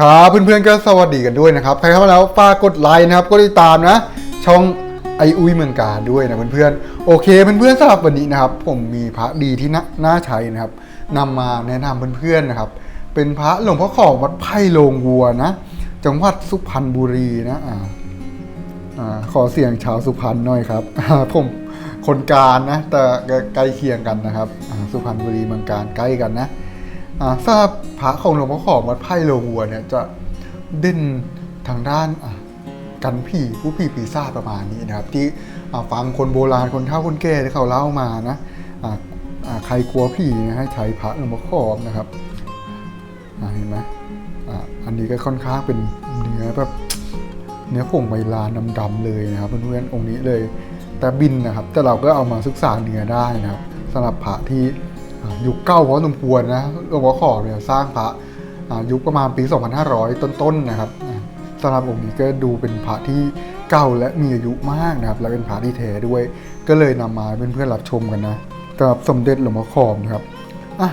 ครับเพื่อนๆก็สวัสดีกันด้วยนะครับ ใครเข้ามาแล้วฝากกดไลค์นะครับ กดติดตามนะ ช่องไออุ้ยเมืองกาด้วยนะเพื่อนๆโอเคเพื่อนๆสำหรับวันนี้นะครับ ผมมีพระดีที่น่าใช้นะครับนำมาแนะนำเพื่อนๆนะครับ เป็นพระหลวงพ่อของวัดไผ่โลงวัวนะ จังหวัดสุพรรณบุรีนะอ่าอ่าขอเสียงชาวสุพรรณหน่อยครับผมคนการนะแต่ใกล้เคียงกันนะครับ สุพรรณบุรีเมืองการใกล้กันนะ ทราบพระของหลวงพ่อขอมวัดไผ่โลงวัวเนี่ยจะเด่นทางด้านกันผีผู้ผีปีศาจประมาณนี้นะครับ ที่ฟังคนโบราณคนเฒ่าคนแก่ที่เขาเล่ามานะใครกลัวผีนะให้ใช้พระหลวงพ่อขอมนะครับเห็นไหมอันนี้ก็ค่อนข้างเป็นเนื้อแบบเนื้อผงใบลานดำๆเลยนะครับเพื่อนๆองค์นี้เลยแต่บินนะครับ แต่เราก็เอามาศึกษาเนื้อได้นะครับสำหรับพระที่ ยุคเก้าพอสมควรนะหลวงพ่อขอเนี่ยสร้างพระยุคประมาณปี 2500 ต้นๆนะครับสำหรับองค์นี้ก็ดูเป็นพระที่เก่าและมีอายุมากนะครับ และเป็นพระที่แท้ด้วย ก็เลยนำมาให้เพื่อนรับชมกันนะสำหรับสมเด็จหลวงพ่อขอมนะครับอะ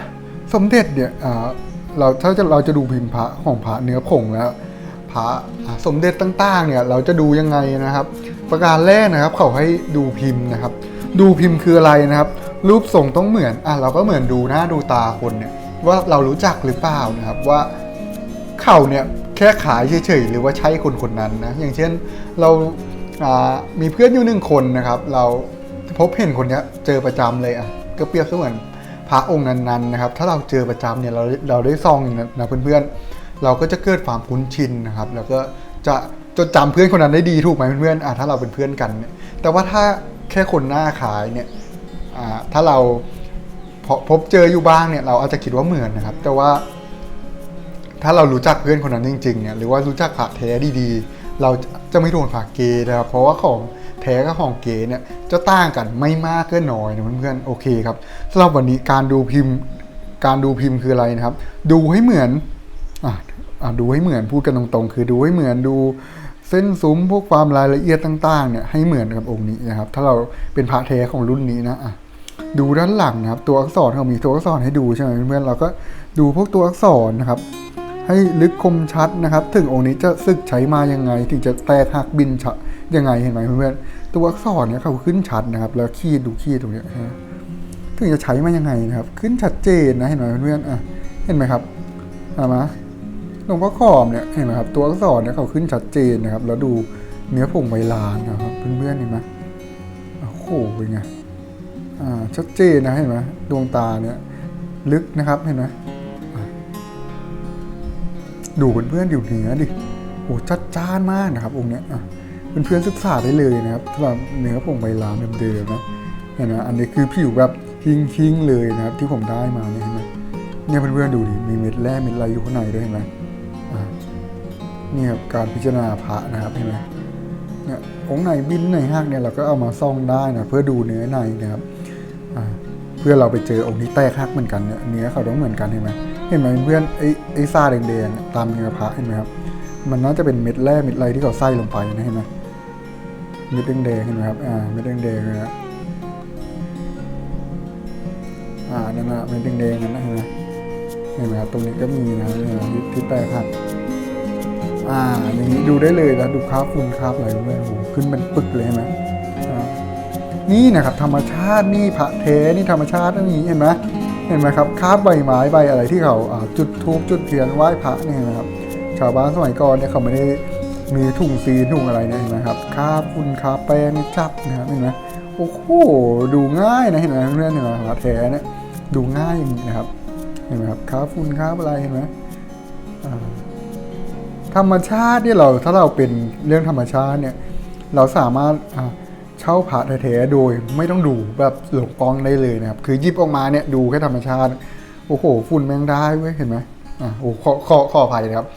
สมเด็จเนี่ยเราถ้าจะเราจะดูพิมพ์พระของพระเนื้อผงแล้วพระสมเด็จต่างๆเนี่ยเราจะดูยังไงนะครับ ประการแรกนะครับเขาให้ดูพิมพ์นะครับ ดูพิมพ์คืออะไรนะครับ รูปทรงต้องเหมือนอะเราก็เหมือนดูหน้าดูตาคนเนี่ยว่าเรารู้จักหรือเปล่านะครับว่าเขาเนี่ยแค่ขายเฉยๆหรือว่าใช่คนคนนั้นนะอย่างเช่นเราอ่ามีเพื่อนอยู่หนึ่งคนนะครับ เราพบเห็นคนนี้เจอประจำเลยอะก็เปรียบเสมือนพระองค์นั้นๆนะครับ ถ้าเราเจอประจำเนี่ยเราเราได้ซองอย่างนั้นะเพื่อนๆ เราก็จะเกิดความคุ้นชินนะครับ แล้วก็จะจดจำเพื่อนคนนั้นได้ดีถูกไหมเพื่อนๆอะถ้าเราเป็นเพื่อนกันเนี่ยแต่ว่าถ้าแค่คนหน้าขายเนี่ย ถ้าเราพพบเจออยู่บ้างเนี่ยเราอาจจะคิดว่าเหมือนนะครับ แต่ว่า ถ้าเรารู้จักเพื่อนคนนั้นจริงๆเนี่ยหรือว่ารู้จักพระแท้ดีๆ เราจะไม่โดนพระเกย์นะครับเพราะว่าของแท้กับของเกย์เนี่ยจะต่างกันไม่มากก็น้อยนะเพื่อนๆโอเคครับสำหรับวันนี้การดูพิมพ์การดูพิมพ์คืออะไรนะครับ ดูให้เหมือนอะอะดูให้เหมือนพูดกันตรงๆ คือดูให้เหมือนดูเส้นซุ้มพวกความรายละเอียดต่างๆเนี่ยให้เหมือนกับองค์นี้นะครับ ถ้าเราเป็นพระแท้ของรุ่นนี้นะอะ ดูด้านหลังนะครับ ตัวอักษรเขามีตัวอักษรให้ดูใช่ไหมเพื่อนๆเราก็ดูพวกตัวอักษรนะครับ ให้ลึกคมชัดนะครับ ถึงองค์นี้จะซึกใช้มายังไง ถึงจะแตกหักบินฉะยังไงเห็นไหมเพื่อนๆตัวอักษรเนี่ยเขาขึ้นชัดนะครับ แล้วขีดดูขีดตรงนี้ยฮะถึงจะใช้มายังไงนะครับ ขึ้นชัดเจนนะเห็นไหมเพื่อนๆอะเห็นไหมครับเอามาหลวงพ่อขอมเนี่ยเห็นไหมครับตัวอักษรเนี่ยเขาขึ้นชัดเจนนะครับ แล้วดูเนื้อผงใบลานนะครับ เพื่อนๆเห็นไหมโอ้โหเป็นไง ชัดเจนนะเห็นไหมดวงตาเนี่ยลึกนะครับเห็นไหมดูเพื่อนๆอยู่เหนือดิโอ้ชัดจ้านมากนะครับ องค์เนี้ยอะเพื่อนๆศึกษาได้เลยนะครับสำหรับเนื้อผงใบลานเดิมๆนะเห็นไหมอันนี้คือผิวแบบคิงๆเลยนะครับ ที่ผมได้มาเนี่ยเห็นไหมเนี่ยเพื่อนๆดูดิมีเม็ดแร่เม็ดอะไรอยู่ข้างในด้วยเห็นไหมนี่ครับการพิจารณาพระนะครับเห็นไหมเนี่ยองค์ไหนบินไหนหักเนี่ยเราก็เอามาซ่องได้นะเพื่อดูเนื้อในนะครับ เพื่อเราไปเจอองค์ที่แตกหักเหมือนกันเนี่ยเนื้อเขาต้องเหมือนกันเห็นไหมเห็นไหมเพื่อนไอ้ไอ้ซ่าแดงๆตามเนื้อพระเห็นไหมครับมันน่าจะเป็นเม็ดแร่เม็ดอะไรที่เขาใส่ลงไปนะเห็นไหมเม็ดแดงๆเห็นไหมครับอ่าเม็ดแดงๆนะอ่านั่นนะเม็ดแดงๆนั่นนะเห็นไหมเห็นไหมครับตรงนี้ก็มีนะเนี่ยที่แตกหักอ่าอย่างนี้ดูได้เลยนะดูคราบฝุ่นคราบอะไรด้วยโอ้โหขึ้นเป็นปึกเลยเห็นไหม นี่นะครับธรรมชาตินี่พระเทนี่ธรรมชาตินี่เห็นไหมเห็นไหมครับคาบใบไม้ใบอะไรที่เขาาจุดทูบจุดเทียนไหว้พระเนี่ยนะครับ ชาวบ้านสมัยก่อนเนี่ยเขาไม่ได้มีถุงซีนถุงอะไรเนี่ยเห็นไหมครับคาบฝุ่นคาบแป้งนี่จับนะครับเห็นไหมโอ้โหดูง่ายนะเห็นไหมเพื่อนเห็นไหมพระแท้เนี่ยดูง่ายอย่างนี้นะครับ เห็นไหมครับคาบฝุ่นคาบอะไรเห็นไหมธรรมชาติเนี่ยเราถ้าเราเป็นเรื่องธรรมชาติเนี่ยเราสามารถ เช่าพระแท้ๆโดยไม่ต้องดูแบบหลงกล้องได้เลยนะครับ คือยิบออกมาเนี่ยดูแค่ธรรมชาติ โอ้โหฝุ่นแมงได้เว้ยเห็นไหมอ่าโอ้ขอขอขออภัยนะครับ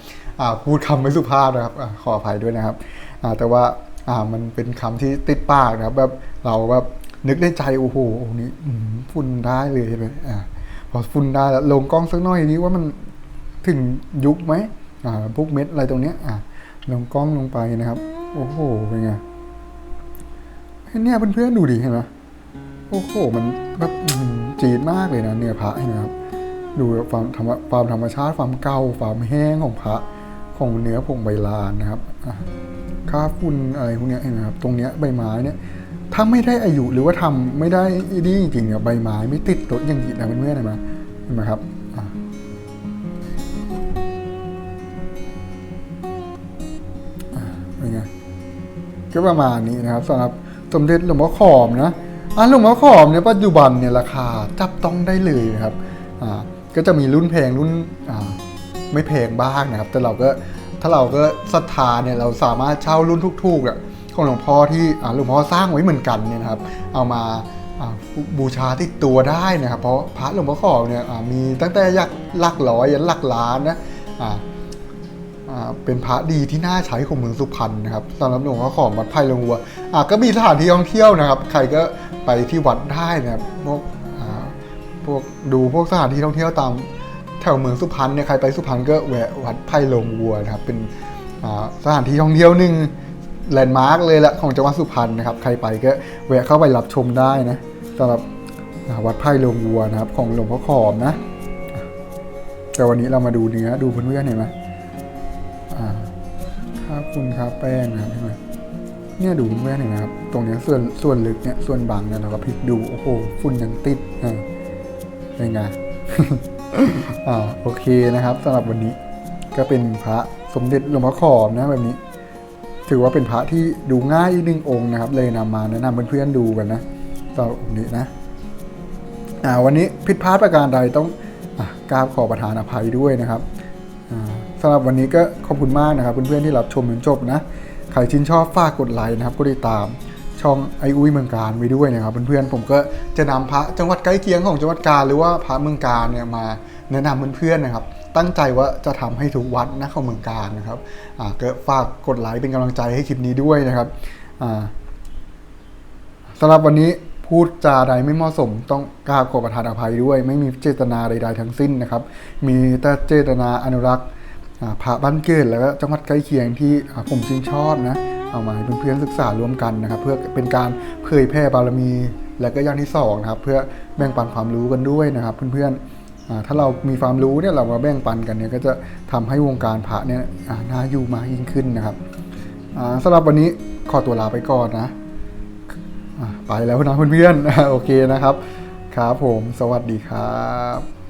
อ่าพูดคำไม่สุภาพนะครับอ่าขออภัยด้วยนะครับอ่าแต่ว่าอ่ามันเป็นคำที่ติดปากนะครับแบบเราแบบนึกในใจโอ้โหองนี้ฝุ่นได้เลยเห็นไหมอ่าพอฝุ่นได้แล้วลงกล้องสักหน่อยนี้ว่ามันถึงยุคไหมอ่าพวกเม็ดอะไรตรงเนี้ยอ่าลงกล้องลงไปนะครับ โอ้โหเป็นไง เนี่ยเพื่อนๆดูดิเห็นไหมโอ้โห มันแบบจีดมากเลยนะเนี่ยพระเห็นไหมครับดูความธรรมความธรรมชาติความเก่าความแห้งของพระของเนื้อผงใบลานนะครับค่าฝุ่นอะไรพวกนี้เห็นไหมครับตรงเนี้ยใบไม้เนี่ยถ้าไม่ได้อายุหรือว่าทำไม่ได้อีนี่จริงๆเนี่ยใบไม้ไม่ติดรถอย่างนี้นะเพื่อนๆเห็นไหมเห็นไหมครับอะเป็นไงก็ประมาณนี้นะครับสำหรับ สมเด็จหลวงพ่อขอมนะอะหลวงพ่อขอมเนี่ยปัจจุบันเนี่ยราคาจับต้องได้เลยนะครับอ่าก็จะมีรุ่นแพงรุ่นอ่าไม่แพงบ้างนะครับ แต่เราก็ถ้าเราก็ศรัทธาเนี่ยเราสามารถเช่ารุ่นทุกๆอะของหลวงพ่อที่อ่าหลวงพ่อสร้างไว้เหมือนกันเนี่ยนะครับ เอามาอ่าบูชาที่ตัวได้นะครับ เพราะพระหลวงพ่อขอมเนี่ยอ่ามีตั้งแต่ยักหลักร้อยยันหลักล้านนะอ่า เป็นพระดีที่น่าใช้ของเมืองสุพรรณนะครับสำหรับหลวงพ่อขอมวัดไผ่ลงวัวอ่าก็มีสถานที่ท่องเที่ยวนะครับ ใครก็ไปที่วัดได้นะครับพวกพวกดูพวกสถานที่ท่องเที่ยวตามแถวเมืองสุพรรณเนี่ยใครไปสุพรรณก็แวะวัดไผ่ลงวัวนะครับ เป็นสถานที่ท่องเที่ยวหนึ่งแลนด์มาร์กเลยละของจังหวัดสุพรรณนะครับ ใครไปก็แวะเข้าไปรับชมได้นะสำหรับวัดไผ่ลงวัวนะครับ ของหลวงพ่อขอมนะแต่วันนี้เรามาดูเนื้อดูเพื่อนๆเห็นไหม ค่าฝุ่นค่าแป้งนะครับใช่ไหมเนี่ยดูแม่เห็นไหมครับ ตรงเนี้ยส่วนส่วนลึกเนี่ยส่วนบางเนี่ยเราก็พลิกดูโอ้โหฝุ่นยังติดอ่าเป็นไงอ่าโอเคนะครับสำหรับวันนี้ก็เป็นพระสมเด็จหลวงพ่อขอมนะแบบนี้ ถือว่าเป็นพระที่ดูง่ายอีกหนึ่งองค์นะครับ เลยนำมาแนะนำเพื่อนๆดูกันนะสำหรับองค์นี้นะอ่าวันนี้ผิดพลาดประการใดต้องอ่ากราบขอประทานอภัยด้วยนะครับ สำหรับวันนี้ก็ขอบคุณมากนะครับเพื่อนๆที่รับชมจนจบนะใครชื่นชอบฝากกดไลค์นะครับกดติดตามช่องไออุ้ยเมืองการไว้ด้วยนะครับเพื่อนๆผมก็จะนำพระจังหวัดใกล้เคียงของจังหวัดกาญหรือว่าพระเมืองการเนี่ยมาแนะนำเพื่อนๆนะครับ ตั้งใจว่าจะทำให้ทุกวัดนะของเมืองการนะครับอ่าก็ฝากกดไลค์เป็นกำลังใจให้คลิปนี้ด้วยนะครับอ่าสำหรับวันนี้พูดจาใดไม่เหมาะสมต้องกราบขอประทานอภัยด้วย ไม่มีเจตนาใด ๆ ทั้งสิ้นนะครับ มีแต่เจตนาอนุรักษ์ พระบ้านเกิดแล้วก็จังหวัดใกล้เคียงที่ผมชื่นชอบนะเอามาให้เพื่อนๆศึกษาร่วมกันนะครับ เพื่อเป็นการเผยแพร่บารมีและก็อย่างที่สองนะครับ เพื่อแบ่งปันความรู้กันด้วยนะครับ เพื่อนๆถ้าเรามีความรู้เนี่ยเรามาแบ่งปันกันเนี่ยก็จะทำให้วงการพระเนี่ยน่าอยู่มากยิ่งขึ้นนะครับอ่าสำหรับวันนี้ขอตัวลาไปก่อนนะไปแล้วนะเพื่อนๆโอเคนะครับครับผม สวัสดีครับ